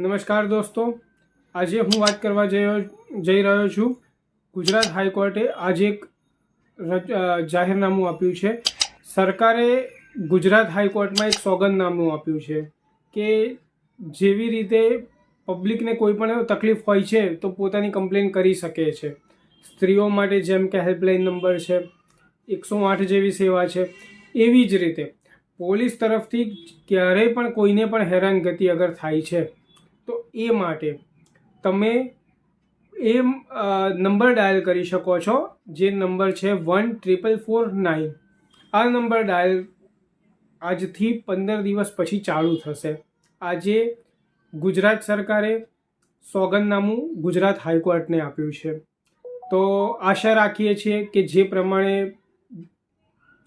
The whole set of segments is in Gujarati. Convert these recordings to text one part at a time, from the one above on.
નમસ્કાર દોસ્તો. આજે હું વાત કરવા જઈ રહ્યો- છું. ગુજરાત હાઈકોર્ટે આજે એક જાહેરનામું આપ્યું છે. સરકારે ગુજરાત હાઈકોર્ટમાં એક સોગંદનામું આપ્યું છે કે જેવી રીતે પબ્લિકને કોઈ પણ તકલીફ હોય છે તો પોતાની કમ્પ્લેન કરી શકે છે. સ્ત્રીઓ માટે જેમ કે હેલ્પલાઇન નંબર છે, એકસો આઠ જેવી સેવા છે, એવી જ રીતે પોલીસ તરફથી ક્યારેય પણ કોઈને પણ હેરાનગતિ અગર થાય છે. તો એ માટે તમે એ નંબર ડાયલ કરી શકો છો, જે નંબર છે વન ટ્રિપલ ફોર નાઇન. આ નંબર ડાયલ આજથી પંદર દિવસ પછી ચાલુ થશે. આજે ગુજરાત સરકારે સોગંદનામું ગુજરાત હાઈકોર્ટને આપ્યું છે. તો આશા રાખીએ છીએ કે જે પ્રમાણે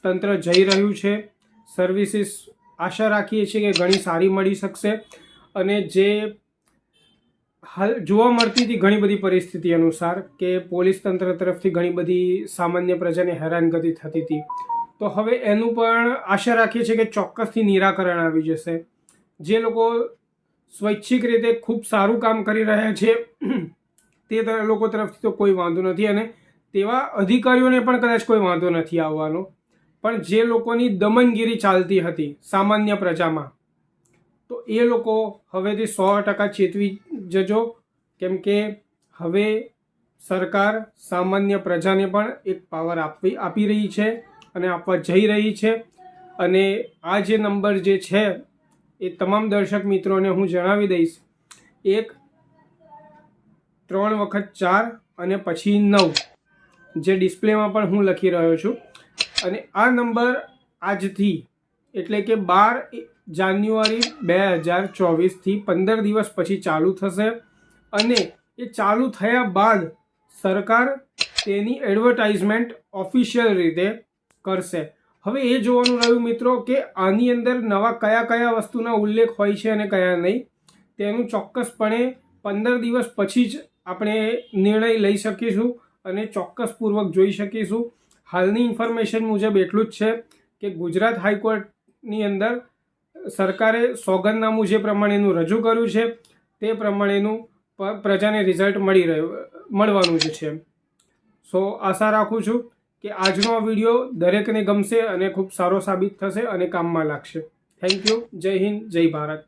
તંત્ર જઈ રહ્યું છે સર્વિસીસ આશા રાખીએ છીએ કે ઘણી સારી મળી શકશે. અને જે હાલ જોવા મળતી હતી ઘણી બધી પરિસ્થિતિ અનુસાર કે પોલીસ તંત્ર તરફથી ઘણી બધી સામાન્ય પ્રજાને હેરાનગતિ થતી હતી. તો હવે એનું પણ આશા રાખીએ છીએ કે ચોક્કસથી નિરાકરણ આવી જશે. જે લોકો સ્વૈચ્છિક રીતે ખૂબ સારું કામ કરી રહ્યા છે, તે લોકો તરફથી તો કોઈ વાંધો નથી અને તેવા અધિકારીઓને પણ કદાચ કોઈ વાંધો નથી આવવાનો. પણ જે લોકોની દમનગીરી ચાલતી હતી સામાન્ય પ્રજામાં તો એ લોકો હવેથી સો ટકા ચેતવી જજો. કેમ કે હવે સરકાર સામાન્ય પ્રજાને પણ એક પાવર આપવી, આપી રહી છે અને આપવા જઈ રહી છે. અને આ જે નંબર જે છે એ તમામ દર્શક મિત્રોને હું જણાવી દઈશ. એક, ત્રણ વખત ચાર અને પછી નવ, જે ડિસ્પ્લેમાં પણ હું લખી રહ્યો છું. અને આ નંબર આજથી એટલે કે બાર જાન્યુઆરી બે હજાર ચોવીસથી પંદર દિવસ પછી ચાલુ થશે. અને એ ચાલુ થયા બાદ સરકાર તેની એડવર્ટાઇઝમેન્ટ ઓફિશિયલ રીતે કરશે. હવે એ જોવાનું રહ્યું મિત્રો કે આની અંદર નવા કયા કયા વસ્તુના ઉલ્લેખ હોય છે અને કયા નહીં, તેનું ચોક્કસપણે પંદર દિવસ પછી જ આપણે નિર્ણય લઈ શકીશું અને ચોક્કસપૂર્વક જોઈ શકીશું. હાલની ઇન્ફોર્મેશન મુજબ એટલું જ છે કે ગુજરાત હાઈકોર્ટની અંદર સરકારે સોગંદનામું જે પ્રમાણેનું રજૂ કર્યું છે, તે પ્રમાણેનું પ્રજાને રિઝલ્ટ મળી રહ્યું, મળવાનું જ છે. સો આશા રાખું છું કે આજનો વીડિયો દરેકને ગમશે અને ખૂબ સારો સાબિત થશે અને કામમાં લાગશે. થેન્ક યુ જય હિન્દ, જય ભારત.